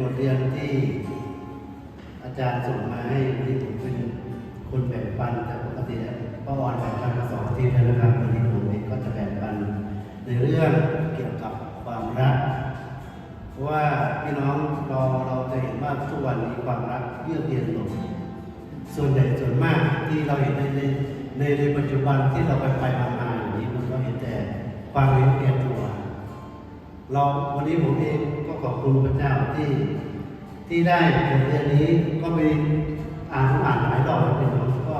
บทเรียนที่อาจารย์ส่งมาให้วันนี้ผมเป็นคนแบ่งปันแต่ปกติแล้วป้าออนแบ่งปันมาสองทิตย์แล้วนะครับวันนี้ผมเองก็จะแบ่งปัน ในเรื่องเกี่ยวกับความรักเพราะว่าพี่น้องเราเราจะเห็นว่าทุกวันนี้ความรักเยือกเย็นลงส่วนใหญ่ส่วนมากที่เราเห็นในในในในปัจจุบันที่เราไปไปมามาอย่างนี้มันก็เห็นแต่ความเห็นแก่ตัว เราวันนี้ผมเอง ขอบคุณพระเจ้าที่ที่ได้บทเรียนนี้ก็ไปอ่านอ่านหลายรอบแล้วพี่น้องก็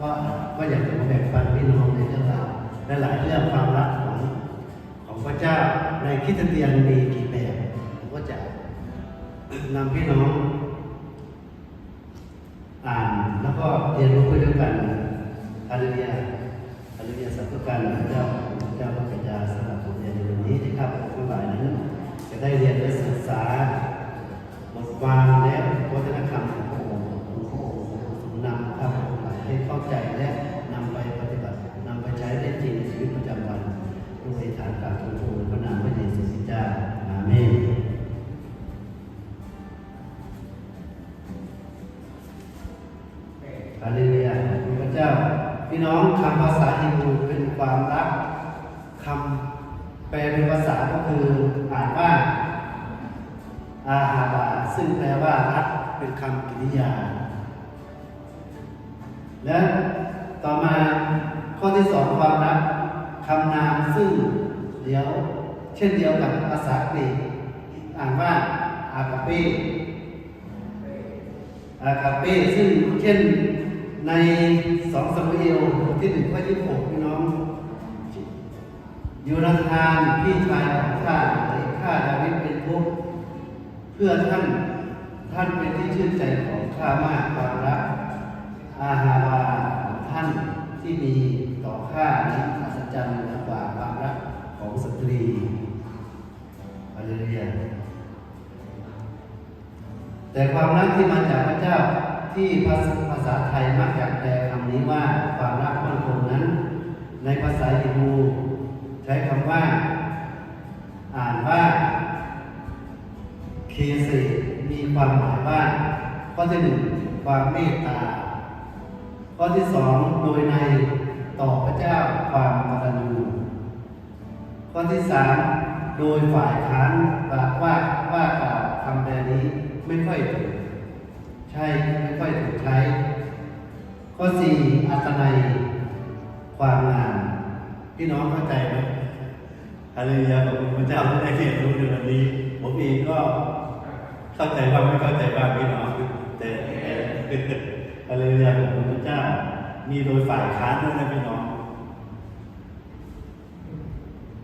ก็ก็อยากจะมาแบ่งปันพี่น้องในเรื่องราวและหลายเรื่องความรักของของพระเจ้าในคิดเตียนมีกี่แบบผมก็จะนำพี่น้องอ่านแล้วก็เรียนรู้ไปด้วยกันฮาเลลูยาฮาเลลูยาสัพพการพระเจ้าพระเจ้า ษาบทความและวัฒนธรรมของพระองค์ของนำข้าพเจ้าทั้งหลายให้เข้าใจและนำไปปฏิบัตินำไปใช้ได้จริงในชีวิตประจำวันด้วยฐานการทูลพระนามพระเยซูคริสต์เจ้าอาเมนฮาเลลูยาพระเจ้า พี่น้องคำภาษาฮีบรูเป็นความรักคำแปลเป็นภาษาก็คือ ซึ่งแปลว่ารักเป็นคำกริยา และต่อมาข้อที่สองความรักคำนามซึ่งเดียว เช่นเดียวกับภาษากรีกอ่านว่าอากาเปอาคาเป้ซึ่งเช่นในสองสมุเอลทที่หนึ่งข้อที่หกพี่น้องยูนาธานพี่ชายของข้าได้ข้าดาวิดเป็นทุกข์ พื่อท่านท่านเป็นที่ชื่นใจของข้ามากความรักอาหาบาของท่านที่มีต่อข้านั้นอัศจรรย์เหนือกว่าความรักของสตรีฮาเลลูยแต่ความรักที่มาจากพระเจ้าที่ภาษาภาษาไทยมักจะแปลคำนี้ว่าความรักมั่นคงนั้น ในภาษาฮิบรูใช้คำว่า อ่านว่า เคเซมีความหมายว่าข้อที่หนึ่งความเมตตา ข้อที่สองโดยในต่อพระเจ้าความกตัญญูข้อที่สามโดยฝ่ายค้านว่าว่าว่ากล่าวคำแปลนี้ไม่ค่อยถูกใช่ไม่ค่อยถูกใช้ ข้อสี่อัตนัยความงามพี่น้องเข้าใจไหมฮาเลลูยาขอบคุณพระเจ้าที่ได้เรียนรู้ในวันนี้ ผมเองก็ เข้าใจบ้างไม่เข้าใจบ้างพี่น้องแต่ฮาเลลูยขอบคุณพระเจ้า มีโดยฝ่ายค้านด้วยนะพี่น้อง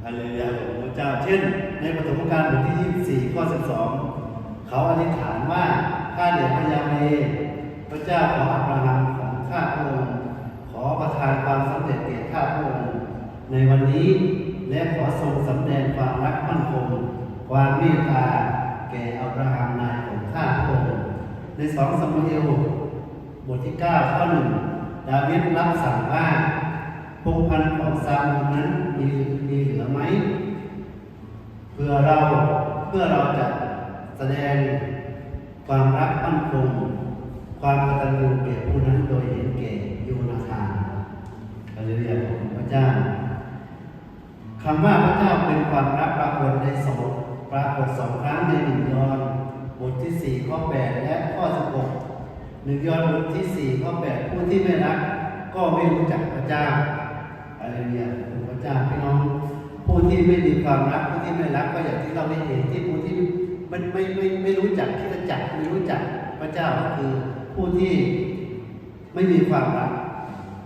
ฮาเลลูยของพระเจ้า เช่น ในปฐมกาลบทที่ 24 ข้อ 12 เขาอธิษฐานว่าข้าเดชพระยาเวพระเจ้าของอับราฮัมของข้าพระองค์ขอประทานความสำเร็จแก่ข้าพระองค์ในวันนี้และขอทรงสำแดงความรักมั่นคงความเมตตา แก่อับราฮัมนายของข้าพระองค์ในสองสมุเอลบทที่9ข้อหนึ่งดาวิดรับสั่งว่าพงพันธุ์ของซามูนั้นมีมีเหลือไหมเพื่อเราเพื่อเราจะแสดงความรักมั่นคงความกตัญญูแก่ผู้นั้นโดยเห็นแก่โยนาธานฮาเลลูยาของพระเจ้าคำว่าพระเจ้าเป็นความรักปรากฏในสอง ปรากฏสองครั้งในหนึ่งยอนบทที่สี่ข้อแปดและข้อสิบหกหนึ่งยอนบทที่สี่ข้อแปดผู้ที่ไม่รัก ก็ไม่รู้จักพระเจ้าอะไรเนี่ยพระเจ้าพี่น้องผู้ที่ไม่มีความรักผู้ที่ไม่รักก็อย่างที่เราได้เห็นที่ผู้ที่มันไม่ไม่ไม่รู้จักที่จะจักไม่รู้จักพระเจ้าก็คือผู้ที่ไม่มีความรัก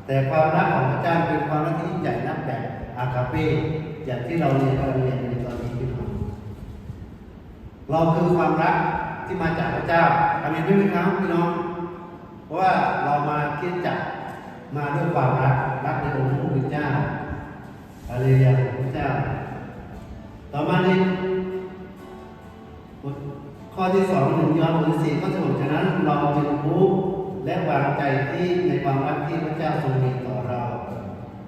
แต่ความรักของพระเจ้าเป็นความรักที่ยิ่งใหญ่นับแบบอาคาเป้อย่างที่เราเรียนเราเรียนในตอนนี้พี่น้อง เราคือความรักที่มาจากพระเจ้าอาเมนด้วยไหมครับพี่น้อง เพราะว่าเรามาคิดจักมาด้วยความรักรักในองค์พระผู้เป็นเจ้าฮาเลลูยาพระเจ้า ต่อมาในบทข้อที่สองหนึ่งยอห์นบทที่สี่ข้อสิบหกฉะนั้นเราจึงรู้และวางใจที่ในความรักที่พระเจ้าทรงมีต่อเรา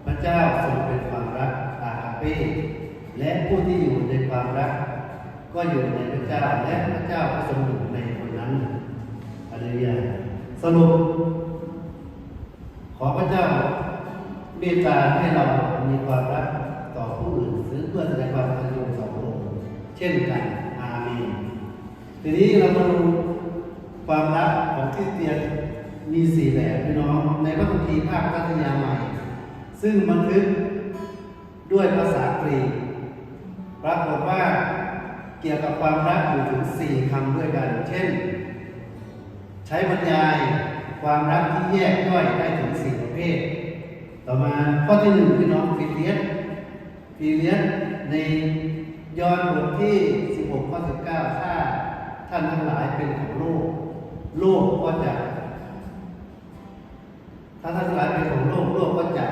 พระเจ้าทรงเป็นความรักอาคาเป้และผู้ที่อยู่ในความรัก ก็อยู่ในพระเจ้าและพระเจ้าก็ทรงอยู่ในคนนั้นอะไรอย่างสรุป ขอพระเจ้าเมตตาให้เรามีความรักต่อผู้อื่นซื้อเพื่อแสดงความกตัญญูต่อพระองค์เช่นกันอาเมนทีนี้เรามาดูความรักของคริสเตียนมีสี่แบบพี่น้อง ในพระคัมภีร์ภาคพัทยาใหม่ ซึ่งบันทึกด้วยภาษากรีกปรากฏว่า เกี่ยวกับความรักอยู่ถึงสี่คำด้วยกัน เช่น ใช้บรรยายความรักที่แยกย่อยได้ถึงสี่ประเภท ต่อมาข้อที่หนึ่งพี่น้องฟิเลียสฟิเลียสในยอห์นบทที่ 16ข้อ19ถ้าท่านทั้งหลายเป็นของโลก โลกก็จะ ถ้าท่านทั้งหลายเป็นของโลก โลกก็จะ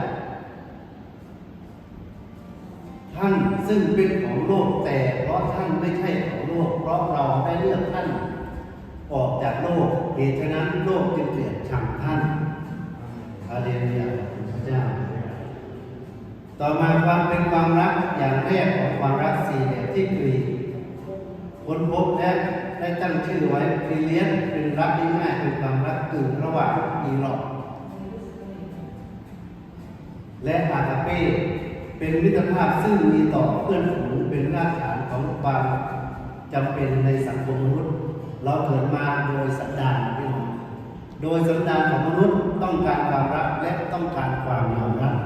ท่านซึ่งเป็นของโลกแต่เพราะท่านไม่ใช่ของโลก เพราะเราได้เลือกท่าน ออกจากโลกเหตุฉะนั้นโลกจึงเกลียดชังท่านอาเลลูยาพระเจ้า ต่อมาความเป็นความรักอย่างแรกของความรักสี่แบบที่กรีค้นพบและได้ตั้งชื่อไว้ฟิเลียนเป็นรักที่ง่ายเป็นความรักกึ่งระหว่างอีหลอกและอาคาเป้ เป็นมิตรภาพซึ่งมีต่อเพื่อนฝูงเป็นรากฐานของความจำเป็นในสังคมมนุษย์ เราเกิดมาโดยสันดานพี่น้องโดยสันดานของมนุษย์ต้องการความรักและต้องการความยอมรับ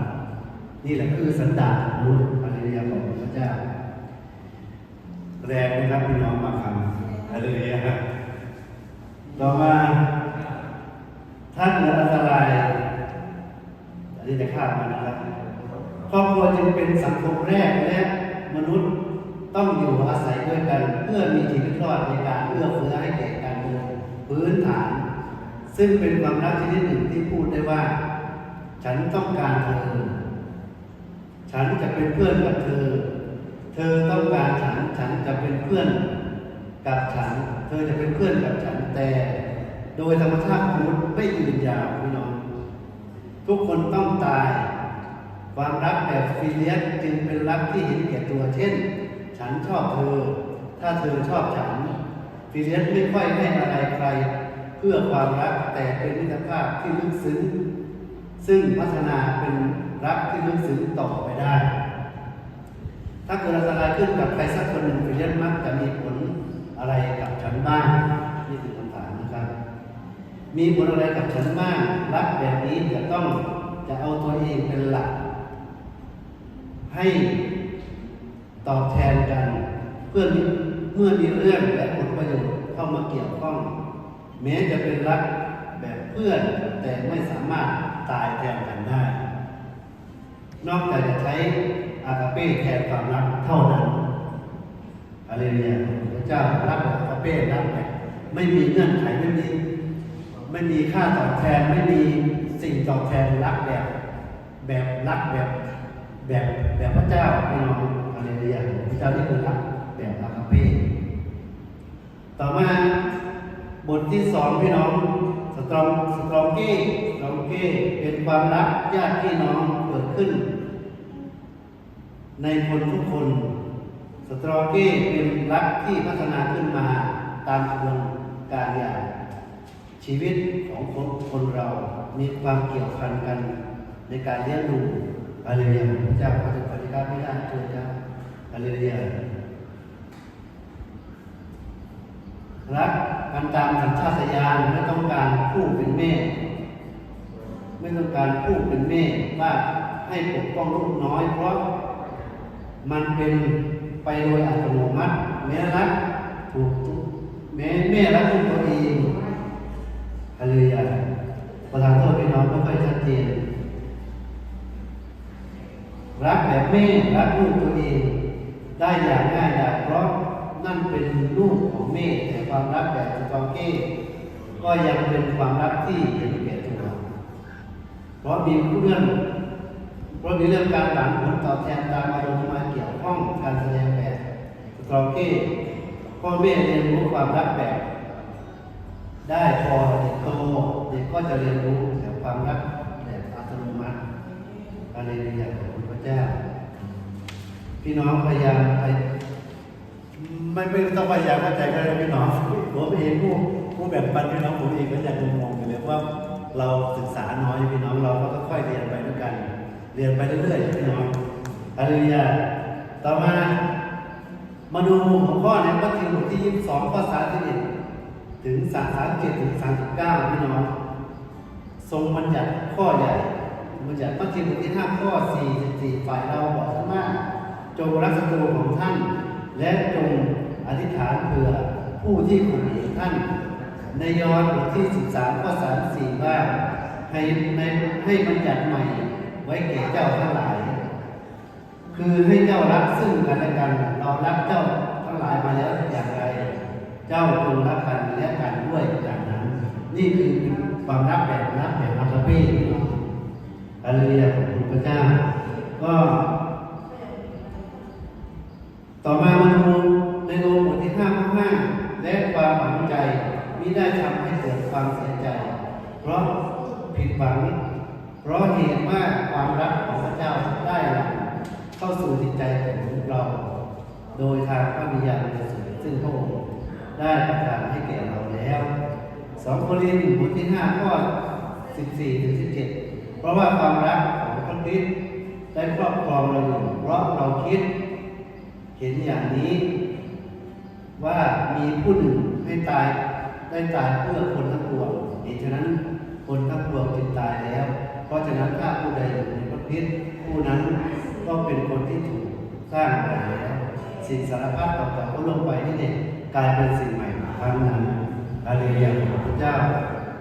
นี่แหละคือสันดานของมนุษย์อะไรเรียของพระเจ้าแรงนะครับพี่น้องมาคำอะไรเรียครับต่อมาถ้าเกิดอันตรายอันนี้จะข้ามมานะครับ รอบครัวจึงเป็นสังคมแรกและมนุษย์ต้องอยู่อาศัยด้วยกัน เพื่อมีชีวิตรอดในการเอื้อเฟื้อให้แก่กันโดยพื้นฐาน ซึ่งเป็นความรักชนิดหนึ่งที่พูดได้ว่า ฉันต้องการเธอ ฉันจะเป็นเพื่อนกับเธอ เธอต้องการฉัน ฉันจะเป็นเพื่อนกับฉัน เธอจะเป็นเพื่อนกับฉันแต่ โดยธรรมชาติมนุษย์ไม่ยืนยาวพี่น้อง ทุกคนต้องตาย ความรักแบบฟิเลียสจึงเป็นรักที่เห็นแก่ตัวเช่น ฉันชอบเธอ ถ้าเธอชอบฉัน ฟิเลียสไม่ค่อยให้อะไรใคร เพื่อความรักแต่เป็นมิตรภาพที่ลึกซึ้งซึ่งพัฒนาเป็นรักที่ลึกซึ้งต่อไปได้ ถ้าเกิดอันตรายขึ้นกับใครสักคนหนึ่งฟิเลียสมักจะมีผลอะไรกับฉันบ้างนี่คือคำถามนะครับ มีผลอะไรกับฉันบ้างรักแบบนี้จะต้องจะเอาตัวเองเป็นหลัก ให้ตอบแทนกัน เพื่อเมื่อมีเรื่องและผลประโยชน์เข้ามาเกี่ยวข้อง แม้จะเป็นรักแบบเพื่อนแต่ไม่สามารถตายแทนกันได้ นอกจากจะใช้อากาเป้แทนความรักเท่านั้นอะไรเนี่ยพระเจ้ารักอากาเป้รักแบบไม่มีเงื่อนไขไม่มีไม่มีค่าตอบแทนไม่มีสิ่งตอบแทนรักแบบ แบบรักแบบ แบบแบบพระเจ้าพี่น้องอะไรเนี่ยพระเจ้านี่คือรักแบบอากาเป้ต่อมาบทที่สองพี่น้องสตรองสตรองเก้สตรองเก้เป็นความรักญาติพี่น้องเกิดขึ้น ในคนทุกคน สตรอเก้เป็นรักที่พัฒนาขึ้นมาตามกระบวนการอย่างชีวิตของคนคนเรา มีความเกี่ยวพันกันในการเลี้ยงดู อะไรเรียนพระเจ้าพระเจ้าปฏิการไม่ได้เชิญเจ้าอะไรเรียนรักกันตามสัญชาตญาณไม่ต้องการผู้เป็นแม่ ไม่ต้องการผู้เป็นแม่ว่าให้ปกป้องลูกน้อย เพราะมันเป็นไปโดยอัตโนมัติแม้รักถูกแม้แม่รักลูกตัวเองอะไรอย่างประธานโทษพี่น้องไม่ค่อยชัดเจน รักแบบแม่รักลูกตัวเอง ได้อย่างง่ายดายเพราะนั่นเป็นลูกของแม่แต่ความรักแบบสตองเก้ก็ยังเป็นความรักที่เห็นแก่ตัวเพราะมีเรื่องเพราะมีเรื่องการหวังผลตอบแทนตามอารมณ์มาเกี่ยวข้องการแสดงแบบสตรองเก้พ่อแม่เรียนรู้ความรักแบบ ได้พอเด็กโตเด็กก็จะเรียนรู้แต่ความรักแบบอัตโนมัติอะไรอย่างของ พี่น้องพยายามไปไม่ไม่ต้องพยายามเข้าใจก็ได้พี่น้องผมเองผู้ผู้แบ่งปันพี่น้องผมเองก็ยังงงๆอยู่เลยว่าเราศึกษาน้อยพี่น้องเราก็ค่อยเรียนไปด้วยกัน เรียนไปเรื่อยๆพี่น้องฮาเลลูยาต่อมามาดูหัวข้อในมัทธิวบทที่22ข้อ31ถึง37ถึง39พี่น้องทรงบัญญัติข้อใหญ่บัญญัติมัทธิวบทที่5ข้อ44ฝ่ายเราบอกท่านว่า จงรักศัตรูของท่าน และจงอธิษฐานเผื่อผู้ที่ข่มเหงท่าน ในยอห์นบทที่ 13ข้อ34ว่าให้ในให้บัญญัติใหม่ไว้แก่เจ้าทั้งหลาย คือให้เจ้ารักซึ่งกันและกันเรารักเจ้าทั้งหลายมาแล้วอย่างไร เจ้าจงรักกันและกันด้วยอย่างนั้น นี่คือความรักแบบรักแบบอัลเป้ฮาเลลูยาขอบคุณพระเจ้าก็ ต่อมามาดูในโลมบทที่ห้าข้อห้าและความหวังใจมิได้ทำให้เกิดความเสียใจ เพราะผิดหวัง เพราะเหตุว่าความรักของพระเจ้าได้หลังเข้าสู่จิตใจของเรา โดยทางพระวิญญาณบริสุทธิ์ซึ่งพระองค์ได้ประทานให้แก่เราแล้วสองโครินธ์บทที่ห้าข้อสิบสี่ถึงสิบเจ็ดเพราะว่าความรักของพระคริสต์ได้ครอบครองเราอยู่เพราะเราคิด เห็นอย่างนี้ว่ามีผู้หนึ่งให้ตายได้ตายเพื่อคนทั้งปวงเหตุฉะนั้นคนทั้งปวงจึงตายแล้ว เพราะฉะนั้นถ้าผู้ใดอยู่ในพระคริสต์ผู้นั้นก็เป็นคนที่ถูกสร้างใหม่แล้ว สิ่งสารพัดต่างๆก็ลงไปนี่เนี่ยกลายเป็นสิ่งใหม่ทั้งนั้นอาเลลูยาขอบพระเจ้า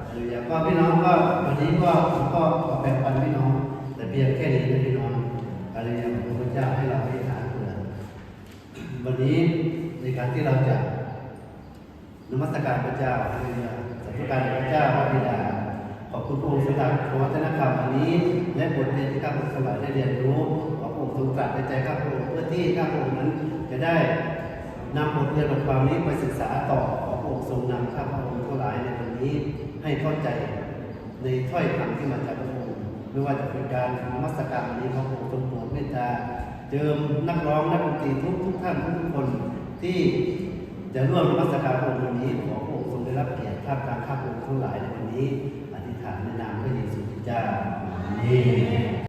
อาเลลูยาก็พี่น้องก็วันนี้ก็ผมก็ขอแบ่งปันพี่น้อง แต่เพียงแค่นี้นะพี่น้องอาเลลูยาขอบพระเจ้าให้เราได้ท วันนี้ในการที่เราจะนมัสการพระเจ้าฮาเลลูยาสัตย์การพระเจ้าพระบิดาขอบคุณพระองค์สำหรับวัฒนธรรมวันนี้ และบทเรียนที่ข้าพเจ้าทั้งหลายได้เรียนรู้ขอพระองค์ทรงตรัสในใจข้าพระองค์เพื่อที่ข้าพระองค์นั้นจะได้นำบทเรียนบทความนี้ไปศึกษาต่อขอพระองค์ทรงนำข้าพระองค์ทั้งหลายในวันนี้ให้เข้าใจในถ้อยคำที่มาจากพระองค์ไม่ว่าจะเป็นการนมัสการวันนี้ขอพระองค์ทรงโปรดเมตตา เจิมนักร้องนักดนตรีทุกทุกท่านทุกทุกคนที่จะร่วมนมัสการพระองค์วันนี้ขอพระองค์ทรงได้รับเกียรติท่ามกลางข้าพระองค์ทั้งหลายในวันนี้ อธิษฐานในนามพระเยซูคริสต์เจ้าอาเมน